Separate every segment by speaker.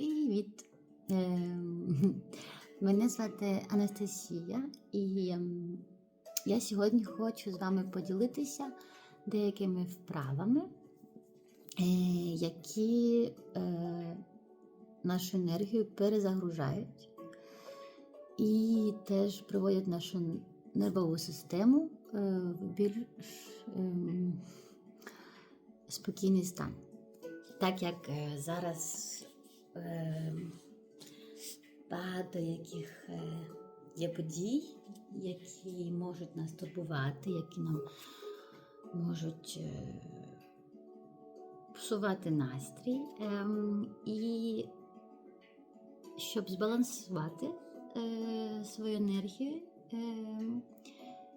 Speaker 1: Привіт! Ем, Мене звати Анастасія, і ем, я сьогодні хочу з вами поділитися деякими вправами, е, які е, нашу енергію перезагружають і теж приводять нашу нервову систему е, в більш ем, спокійний стан. Так як зараз багато яких е, є подій, які можуть нас турбувати, які нам можуть е, псувати настрій. Ем, і щоб збалансувати е, свою енергію, ем,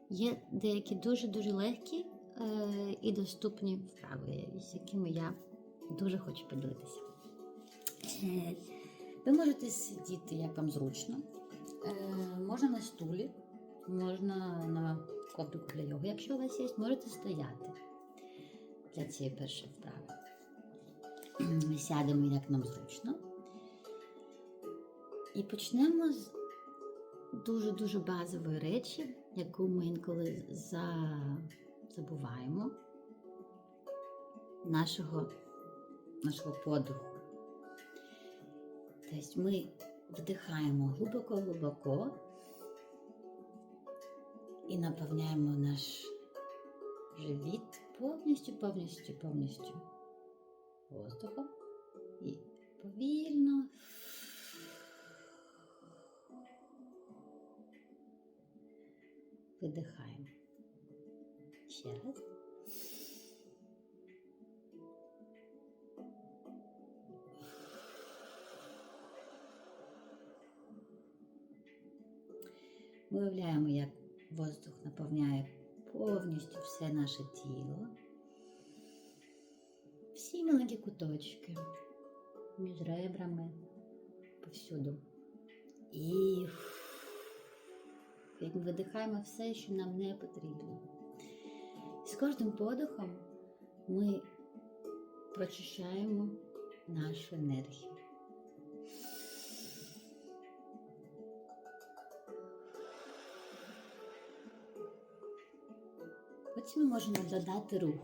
Speaker 1: є деякі дуже-дуже легкі і доступні вправи, з якими я дуже хочу поділитися. Ви можете сидіти, як вам зручно. Е, Можна на стулі, можна на коврику для його, якщо у вас є, можете стояти для цієї першої вправи. Ми сядемо, як нам зручно. І почнемо з дуже-дуже базової речі, яку ми інколи забуваємо нашого, нашого подиху. Тобто ми вдихаємо глибоко-глибоко і наповняємо наш живіт повністю, повністю, повністю воздухом. І повільно. Видихаємо. Ще раз. Ми уявляємо, як воздух наповняє повністю все наше тіло. Всі маленькі куточки між ребрами повсюду. І як ми видихаємо все, що нам не потрібно. З кожним подихом ми прочищаємо нашу енергію. Потім можемо додати рух.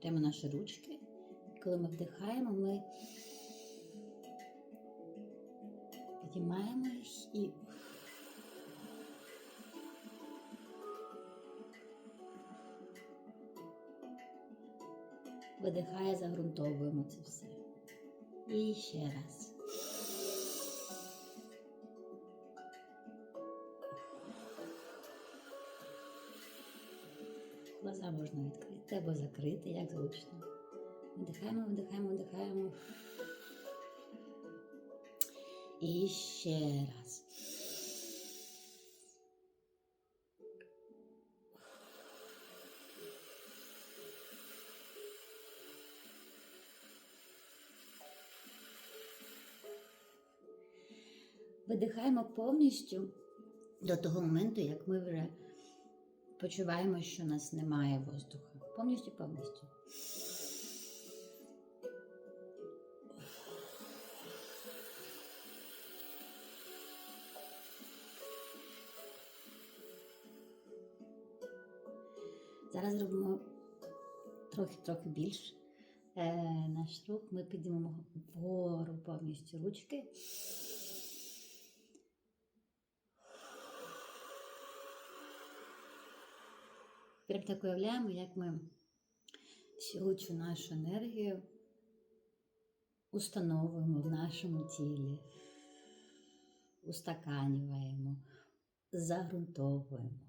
Speaker 1: Прямо наші ручки. Коли ми вдихаємо, ми підіймаємо їх і видихає, загрунтовуємо це все. І ще раз. Глаза можна відкрити або закрити, як зручно. Вдихаємо, вдихаємо, вдихаємо. І ще раз. Видихаємо повністю до того моменту, як ми вже почуваємо, що у нас немає воздуха. Повністю, повністю. Зараз зробимо трохи-трохи більше. Е, наш рух ми підіймемо вгору повністю ручки. Прям так уявляємо, як ми всю цю нашу енергію установуємо в нашому тілі, устаканюємо, загрунтовуємо.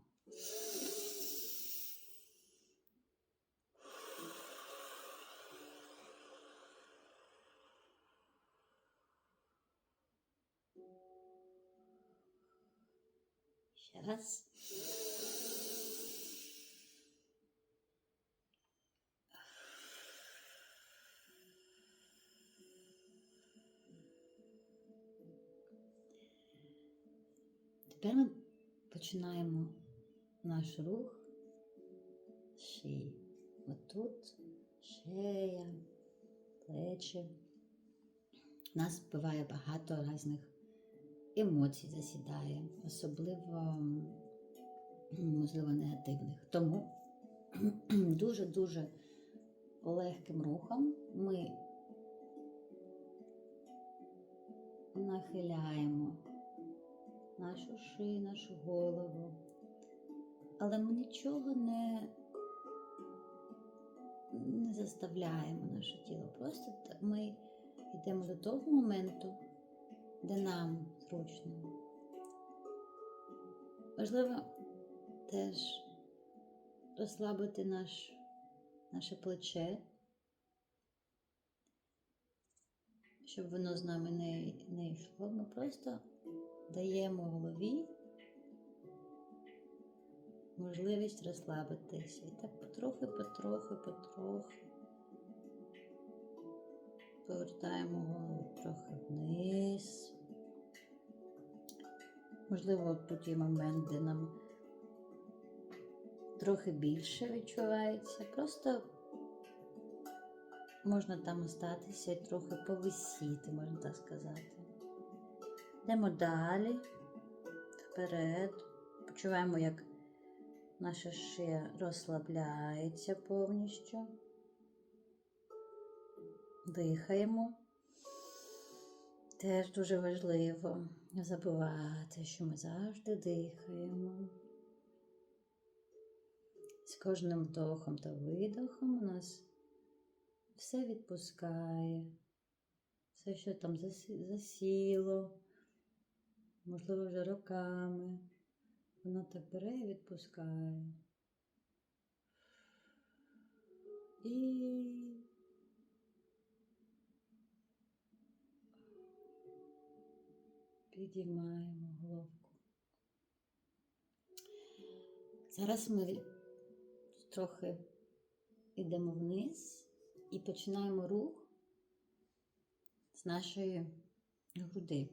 Speaker 1: Ще раз. Тепер ми починаємо наш рух з шиї. Отут шея, плечі. У нас буває багато різних емоцій засідає, особливо, можливо, негативних. Тому дуже-дуже легким рухом ми нахиляємо нашу шию, нашу голову, але ми нічого не, не заставляємо наше тіло. Просто ми йдемо до того моменту, де нам зручно. Важливо теж розслабити наш, наше плече, щоб воно з нами не, не йшло. Ми просто даємо голові можливість розслабитися. І так потрохи, потрохи, потрохи повертаємо голову трохи вниз. Можливо, тут є момент, де нам трохи більше відчувається. Просто можна там остатися і трохи повисіти, можна так сказати. Йдемо далі, вперед. Почуваємо, як наша шия розслабляється повністю. Дихаємо. Теж дуже важливо не забувати, що ми завжди дихаємо. З кожним вдохом та видохом у нас все відпускає, все, що там засіло, можливо, вже роками. Воно так бере і відпускає. І підіймаємо головку. Зараз ми трохи йдемо вниз і починаємо рух з нашої груди.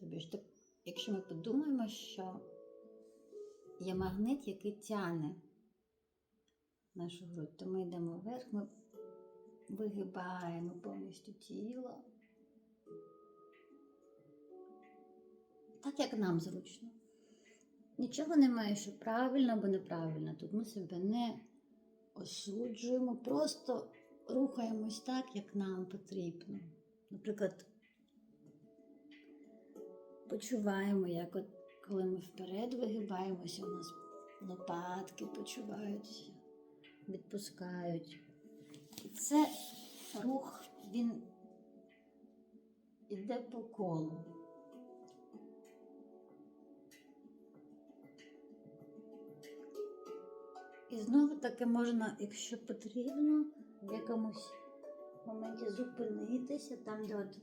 Speaker 1: Тобі ж якщо ми подумаємо, що є магнит, який тягне нашу грудь, то ми йдемо вверх, ми вигибаємо повністю тіло. Так, як нам зручно. Нічого немає, що правильно або неправильно. Тут ми себе не осуджуємо, просто рухаємось так, як нам потрібно. Наприклад, почуваємо, як от коли ми вперед вигибаємося, у нас лопатки почуваються, відпускають. І це рух, він іде по колу. І знову таки можна, якщо потрібно, в якомусь моменті зупинитися, там, де от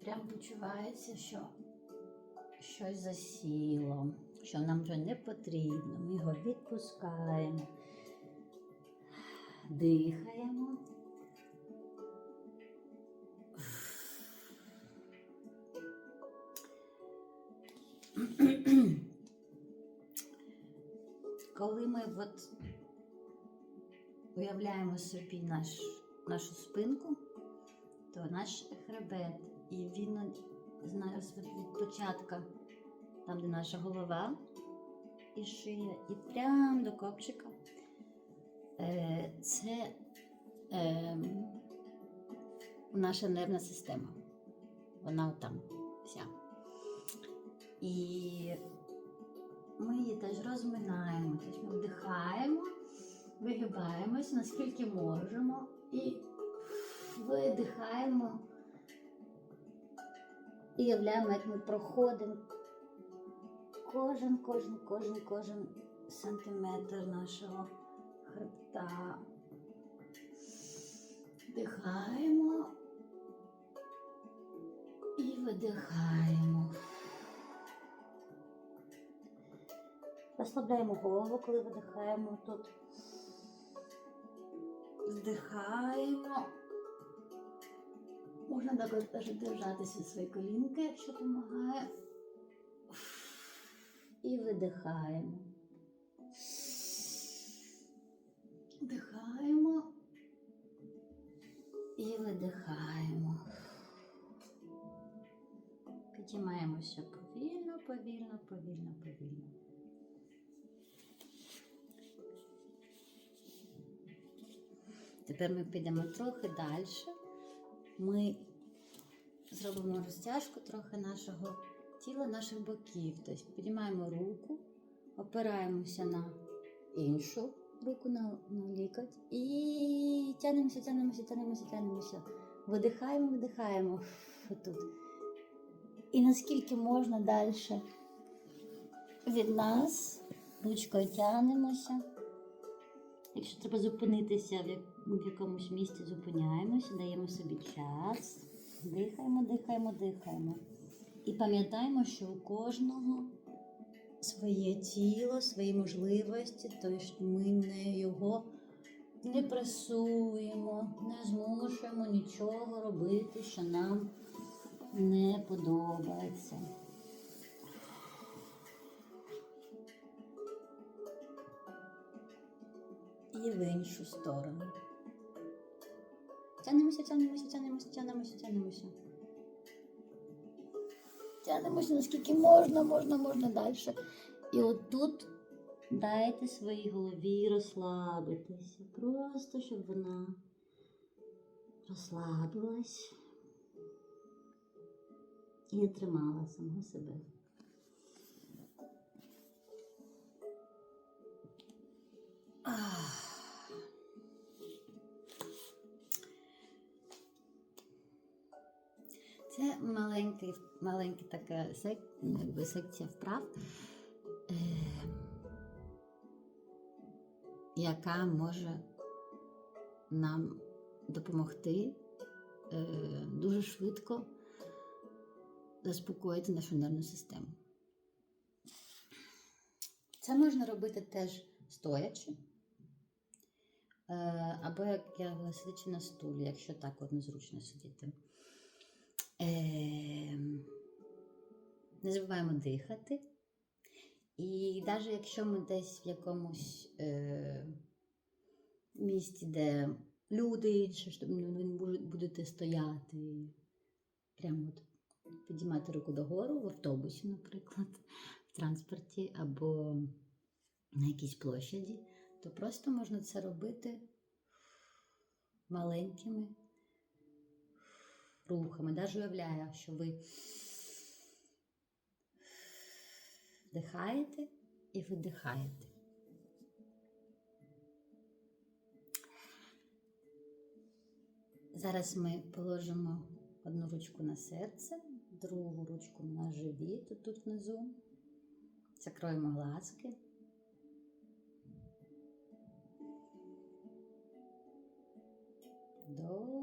Speaker 1: прям почувається, що щось засіло, що нам вже не потрібно. Ми його відпускаємо, дихаємо. Коли ми от уявляємо собі наш, нашу спинку, то наш хребет, і він від, початку, там, де наша голова і шия, і прямо до копчика. Е, це е, наша нервна система. Вона там вся. І ми її теж розминаємо, тобто ми вдихаємо, вигибаємось, наскільки можемо, і видихаємо. І являємо, як ми проходимо кожен, кожен, кожен, кожен сантиметр нашого хребта. Вдихаємо і видихаємо. Розслабляємо голову, коли видихаємо тут. Вдихаємо. Можна також держатися свої колінки, якщо допомагає. І видихаємо. Вдихаємо. видихаємо. Підіймаємося повільно, повільно, повільно, повільно. Тепер ми підемо трохи далі. Ми зробимо розтяжку трохи нашого тіла, наших боків. Тобто підіймаємо руку, опираємося на іншу руку на, на лікоть і тянемося, тянемося, тянемося, тянемося. Видихаємо, видихаємо тут. І наскільки можна далі від нас ручкою тянемося. Якщо треба зупинитися в, якомусь місці, зупиняємося, даємо собі час. Дихаємо, дихаємо, дихаємо. І пам'ятаємо, що у кожного своє тіло, свої можливості, тобто ми не його не пресуємо, не змушуємо нічого робити, що нам не подобається. І в іншу сторону. Тянемося, тянемося, тянемося, тянемося, тянемося. Тянемося наскільки можна, можна, можна далі. І отут дайте своїй голові розслабитися. Просто щоб вона розслабилась і не тримала самого себе. Ах. Це маленький, маленька така сек, якби секція вправ, е, яка може нам допомогти е, дуже швидко заспокоїти нашу нервну систему. Це можна робити теж стоячи. Е, Або як я сидячи на стулі, якщо так от незручно сидіти. Ем, Не забуваємо дихати. І навіть якщо ми десь в якомусь е, місті, де люди інші, що ви не будете стояти, прямо от підіймати руку догору в автобусі, наприклад, в транспорті або на якійсь площаді, то просто можна це робити маленькими рухами. Навіть уявляю, що ви вдихаєте і видихаєте. Зараз ми положимо одну ручку на серце, другу ручку на живіт, тут внизу. Закроємо глазки. Вдох.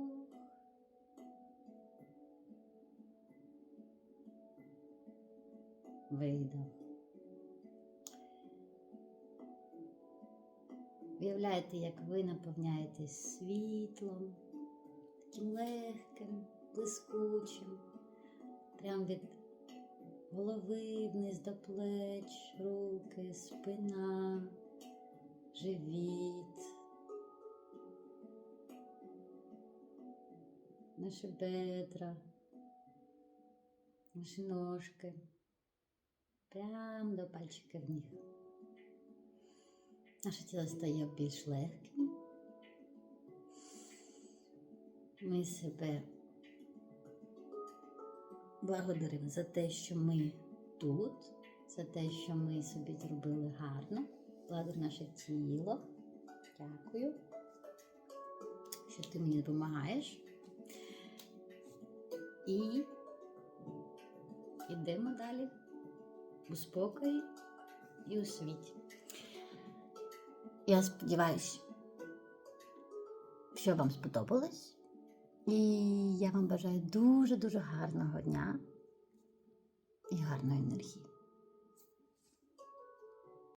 Speaker 1: Видох. Уявляєте, як ви наповняєтесь світлом, таким легким, блискучим, прямо від голови вниз до плеч, руки, спина, живіт, наші бедра, наші ножки, прямо до пальчиків ніг. Наше тіло стає більш легким. Ми себе благодаримо за те, що ми тут, за те, що ми собі зробили гарно. Благодарю наше тіло. Дякую, що ти мені допомагаєш. І йдемо далі у спокої і у світі. Я сподіваюся, що вам сподобалось. І я вам бажаю дуже-дуже гарного дня і гарної енергії.